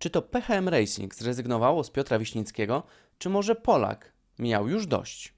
Czy to PHM Racing zrezygnowało z Piotra Wiśnickiego, czy może Polak miał już dość?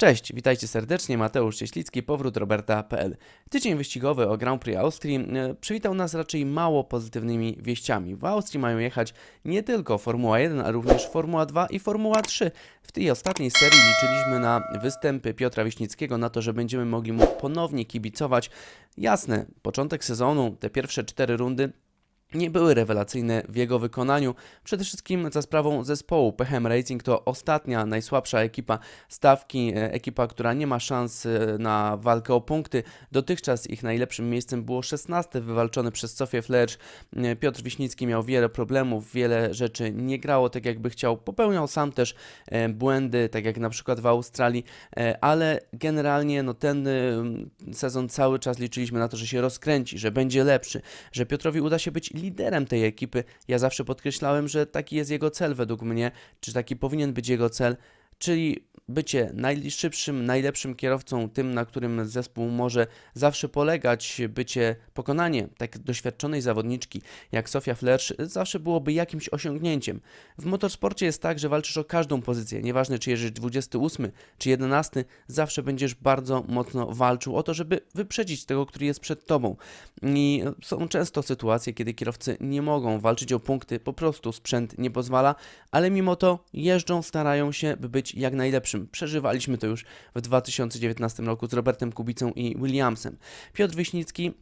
Cześć, witajcie serdecznie, Mateusz Cieślicki, powrót Roberta.pl. Tydzień wyścigowy o Grand Prix Austrii e, przywitał nas raczej mało pozytywnymi wieściami. W Austrii mają jechać nie tylko Formuła 1, a również Formuła 2 i Formuła 3. W tej ostatniej serii liczyliśmy na występy Piotra Wiśnickiego, na to, że będziemy mogli mu ponownie kibicować. Jasne, początek sezonu, te pierwsze cztery rundy nie były rewelacyjne w jego wykonaniu. Przede wszystkim za sprawą zespołu PHM Racing to ostatnia, najsłabsza ekipa stawki, e, ekipa, która nie ma szans e, na walkę o punkty. Dotychczas ich najlepszym miejscem było 16 wywalczone przez Sofię Flerz. E, Piotr Wiśnicki miał wiele problemów, wiele rzeczy nie grało tak jakby chciał. Popełniał sam też błędy, tak jak na przykład w Australii, ale generalnie no, ten sezon cały czas liczyliśmy na to, że się rozkręci, że będzie lepszy, że Piotrowi uda się być liderem tej ekipy. Ja zawsze podkreślałem, że taki jest jego cel według mnie, czy taki powinien być jego cel, czyli bycie najszybszym, najlepszym kierowcą, tym, na którym zespół może zawsze polegać, bycie, pokonanie tak doświadczonej zawodniczki jak Sofia Flersz zawsze byłoby jakimś osiągnięciem. W motorsporcie jest tak, że walczysz o każdą pozycję, nieważne czy jedziesz 28 czy 11, zawsze będziesz bardzo mocno walczył o to, żeby wyprzedzić tego, który jest przed tobą. I są często sytuacje, kiedy kierowcy nie mogą walczyć o punkty, po prostu sprzęt nie pozwala, ale mimo to jeżdżą, starają się, by być jak najlepszym. Przeżywaliśmy to już w 2019 roku z Robertem Kubicą i Williamsem. Piotr Wiśnicki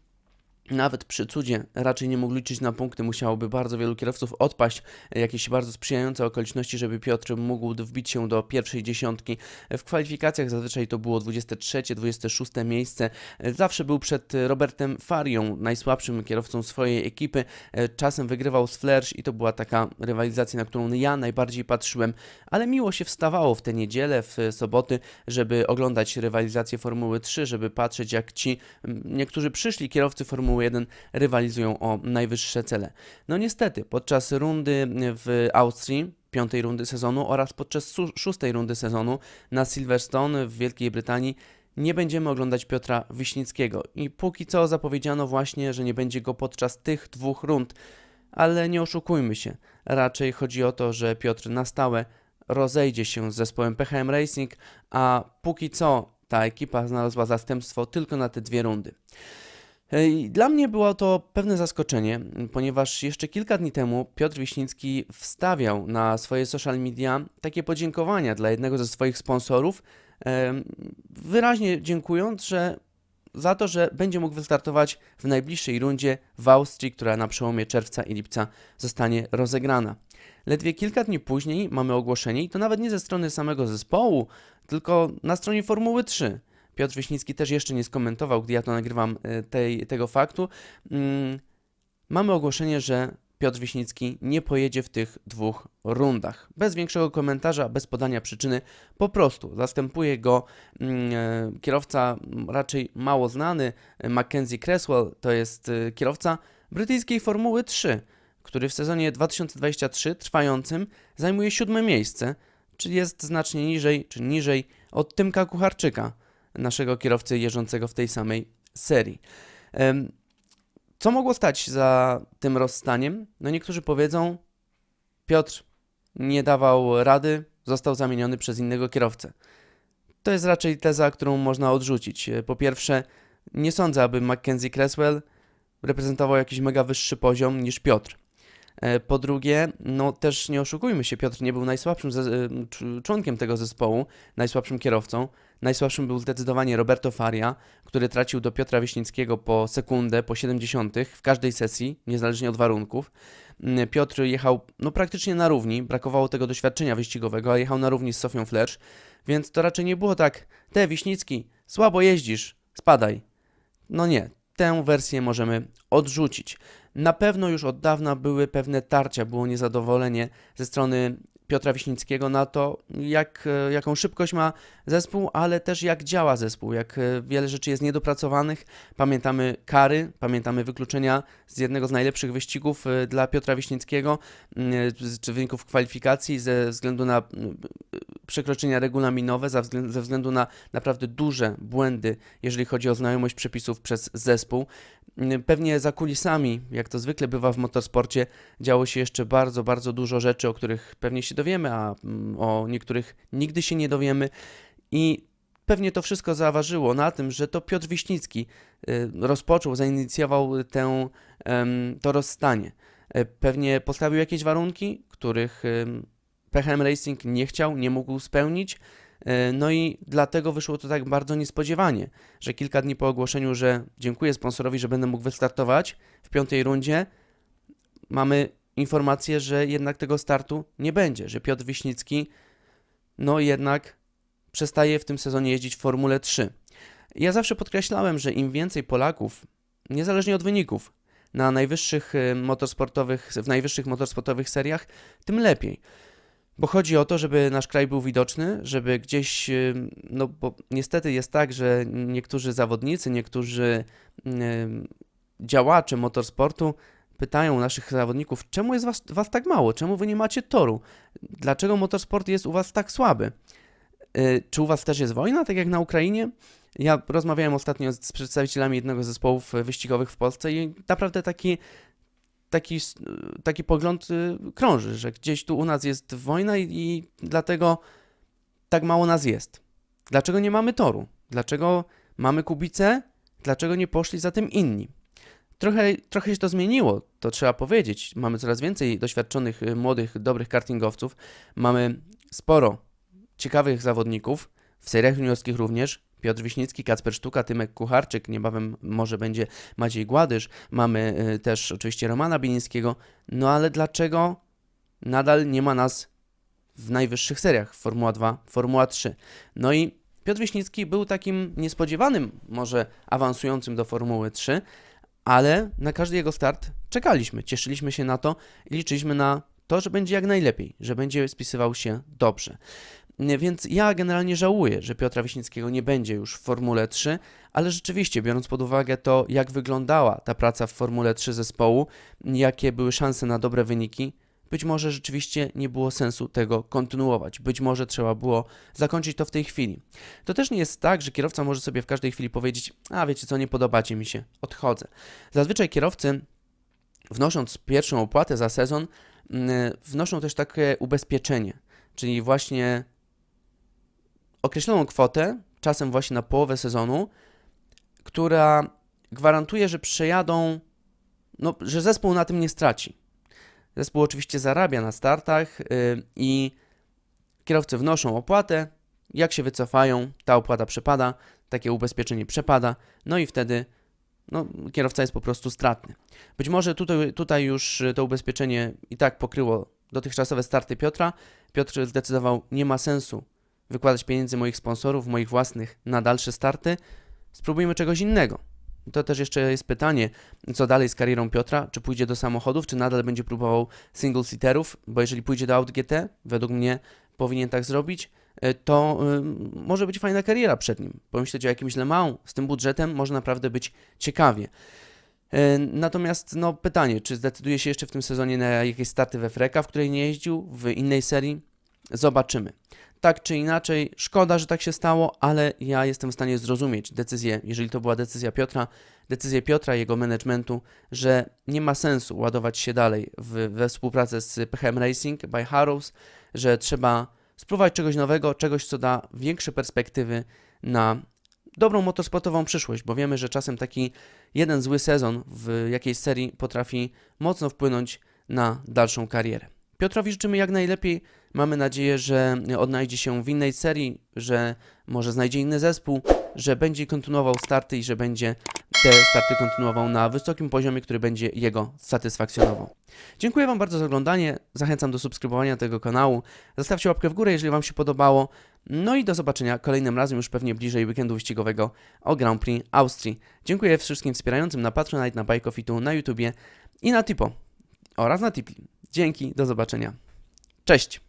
nawet przy cudzie raczej nie mógł liczyć na punkty, musiałoby bardzo wielu kierowców odpaść, e, jakieś bardzo sprzyjające okoliczności, żeby Piotr mógł wbić się do pierwszej dziesiątki. W kwalifikacjach zazwyczaj to było 23, 26 miejsce. E, Zawsze był przed Robertem Farią, najsłabszym kierowcą swojej ekipy. E, Czasem wygrywał z Flersz i to była taka rywalizacja, na którą ja najbardziej patrzyłem, ale miło się wstawało w te niedzielę, w soboty, żeby oglądać rywalizację Formuły 3, żeby patrzeć jak ci niektórzy przyszli kierowcy Formuły 1 rywalizują o najwyższe cele. No niestety, podczas rundy w Austrii, piątej rundy sezonu oraz podczas szóstej rundy sezonu na Silverstone w Wielkiej Brytanii nie będziemy oglądać Piotra Wiśnickiego i póki co zapowiedziano właśnie, że nie będzie go podczas tych dwóch rund, ale nie oszukujmy się, raczej chodzi o to, że Piotr na stałe rozejdzie się z zespołem PHM Racing, a póki co ta ekipa znalazła zastępstwo tylko na te dwie rundy. Ej, Dla mnie było to pewne zaskoczenie, ponieważ jeszcze kilka dni temu Piotr Wiśnicki wstawiał na swoje social media takie podziękowania dla jednego ze swoich sponsorów, wyraźnie dziękując, że za to, że będzie mógł wystartować w najbliższej rundzie w Austrii, która na przełomie czerwca i lipca zostanie rozegrana. Ledwie kilka dni później mamy ogłoszenie, i to nawet nie ze strony samego zespołu, tylko na stronie Formuły 3. Piotr Wiśnicki też jeszcze nie skomentował, gdy ja to nagrywam e, tej, tego faktu. Mm, mamy ogłoszenie, że Piotr Wiśnicki nie pojedzie w tych dwóch rundach. Bez większego komentarza, bez podania przyczyny, po prostu zastępuje go mm, e, kierowca m, raczej mało znany, e, Mackenzie Cresswell, to jest kierowca brytyjskiej Formuły 3, który w sezonie 2023 trwającym zajmuje siódme miejsce, czyli jest znacznie niżej, czy niżej od Tymka Kucharczyka, naszego kierowcy jeżdżącego w tej samej serii. Co mogło stać za tym rozstaniem? No niektórzy powiedzą, Piotr nie dawał rady, został zamieniony przez innego kierowcę. To jest raczej teza, którą można odrzucić. Po pierwsze, nie sądzę, aby Mackenzie Cresswell reprezentował jakiś mega wyższy poziom niż Piotr. E, Po drugie, no też nie oszukujmy się, Piotr nie był najsłabszym e, cz- członkiem tego zespołu, najsłabszym kierowcą. Najsłabszym był zdecydowanie Roberto Faria, który tracił do Piotra Wiśnickiego po sekundę, po 70 w każdej sesji, niezależnie od warunków. Mm, Piotr jechał no, praktycznie na równi, brakowało tego doświadczenia wyścigowego, a jechał na równi z Sofią Flerz, więc to raczej nie było tak, te Wiśnicki, słabo jeździsz, spadaj. No nie, tę wersję możemy odrzucić. Na pewno już od dawna były pewne tarcia, było niezadowolenie ze strony Piotra Wiśnickiego na to, jak, e, jaką szybkość ma zespół, ale też jak działa zespół, jak e, wiele rzeczy jest niedopracowanych. Pamiętamy kary, pamiętamy wykluczenia z jednego z najlepszych wyścigów e, dla Piotra Wiśnickiego, czy wyników kwalifikacji ze względu na przekroczenia regulaminowe, ze względu na naprawdę duże błędy, jeżeli chodzi o znajomość przepisów przez zespół. Mm, Pewnie za kulisami, jak to zwykle bywa w motorsporcie, działo się jeszcze bardzo, bardzo dużo rzeczy, o których pewnie się dowiemy, a mm, o niektórych nigdy się nie dowiemy. I pewnie to wszystko zaważyło na tym, że to Piotr Wiśnicki y, rozpoczął, zainicjował tę, to rozstanie. E, Pewnie postawił jakieś warunki, których PHM Racing nie chciał, nie mógł spełnić. E, No i dlatego wyszło to tak bardzo niespodziewanie, że kilka dni po ogłoszeniu, że dziękuję sponsorowi, że będę mógł wystartować w piątej rundzie, mamy informację, że jednak tego startu nie będzie, że Piotr Wiśnicki no jednak przestaje w tym sezonie jeździć w Formule 3. Ja zawsze podkreślałem, że im więcej Polaków, niezależnie od wyników, na najwyższych e, motorsportowych, w najwyższych motorsportowych seriach, tym lepiej. Bo chodzi o to, żeby nasz kraj był widoczny, żeby gdzieś, y, no bo niestety jest tak, że niektórzy zawodnicy, niektórzy y, działacze motorsportu pytają naszych zawodników, czemu jest was, was tak mało, czemu wy nie macie toru, dlaczego motorsport jest u was tak słaby. Y, Czy u was też jest wojna, tak jak na Ukrainie? Ja rozmawiałem ostatnio z przedstawicielami jednego z zespołów wyścigowych w Polsce i naprawdę taki, taki, taki pogląd y, krąży, że gdzieś tu u nas jest wojna i, i dlatego tak mało nas jest. Dlaczego nie mamy toru? Dlaczego mamy Kubicę? Dlaczego nie poszli za tym inni? Trochę, trochę się to zmieniło, to trzeba powiedzieć. Mamy coraz więcej doświadczonych, y, młodych, dobrych kartingowców. Mamy sporo ciekawych zawodników, w seriach juniorskich również. Piotr Wiśnicki, Kacper Sztuka, Tymek Kucharczyk, niebawem może będzie Maciej Gładysz. Mamy y, też oczywiście Romana Bienińskiego. No ale dlaczego nadal nie ma nas w najwyższych seriach? Formuła 2, Formuła 3. No i Piotr Wiśnicki był takim niespodziewanym, może awansującym do Formuły 3, ale na każdy jego start czekaliśmy, cieszyliśmy się na to i liczyliśmy na to, że będzie jak najlepiej, że będzie spisywał się dobrze. Nie, Więc ja generalnie żałuję, że Piotra Wiśnickiego nie będzie już w Formule 3, ale rzeczywiście, biorąc pod uwagę to, jak wyglądała ta praca w Formule 3 zespołu, jakie były szanse na dobre wyniki, być może rzeczywiście nie było sensu tego kontynuować. Być może trzeba było zakończyć to w tej chwili. To też nie jest tak, że kierowca może sobie w każdej chwili powiedzieć: A wiecie co, nie podobacie mi się, odchodzę. Zazwyczaj kierowcy, wnosząc pierwszą opłatę za sezon, mm, wnoszą też takie ubezpieczenie, czyli właśnie określoną kwotę, czasem właśnie na połowę sezonu, która gwarantuje, że przejadą, no, że zespół na tym nie straci. Zespół oczywiście zarabia na startach yy, i kierowcy wnoszą opłatę. Jak się wycofają, ta opłata przepada, takie ubezpieczenie przepada, no i wtedy no, kierowca jest po prostu stratny. Być może tutaj, tutaj już to ubezpieczenie i tak pokryło dotychczasowe starty Piotra. Piotr zdecydował, nie ma sensu wykładać pieniędzy moich sponsorów, moich własnych na dalsze starty. Spróbujmy czegoś innego. To też jeszcze jest pytanie, co dalej z karierą Piotra, czy pójdzie do samochodów, czy nadal będzie próbował single-seaterów, bo jeżeli pójdzie do Audi GT, według mnie powinien tak zrobić, y, to y, może być fajna kariera przed nim. Pomyśleć o jakimś Le Mans, z tym budżetem może naprawdę być ciekawie. Y, Natomiast no, pytanie, czy zdecyduje się jeszcze w tym sezonie na jakieś starty we Freka, w której nie jeździł, w innej serii? Zobaczymy. Tak czy inaczej, szkoda, że tak się stało, ale ja jestem w stanie zrozumieć decyzję, jeżeli to była decyzja Piotra, decyzję Piotra i jego managementu, że nie ma sensu ładować się dalej w, we współpracę z PHM Racing by Harrows, że trzeba spróbować czegoś nowego, czegoś, co da większe perspektywy na dobrą motorsportową przyszłość, bo wiemy, że czasem taki jeden zły sezon w jakiejś serii potrafi mocno wpłynąć na dalszą karierę. Piotrowi życzymy jak najlepiej. Mamy nadzieję, że odnajdzie się w innej serii, że może znajdzie inny zespół, że będzie kontynuował starty i że będzie te starty kontynuował na wysokim poziomie, który będzie jego satysfakcjonował. Dziękuję Wam bardzo za oglądanie. Zachęcam do subskrybowania tego kanału. Zostawcie łapkę w górę, jeżeli Wam się podobało. No i do zobaczenia kolejnym razem, już pewnie bliżej weekendu wyścigowego o Grand Prix Austrii. Dziękuję wszystkim wspierającym na Patronite, na Bike Fitu, na YouTubie i na Tipo oraz na Tipi. Dzięki, do zobaczenia. Cześć!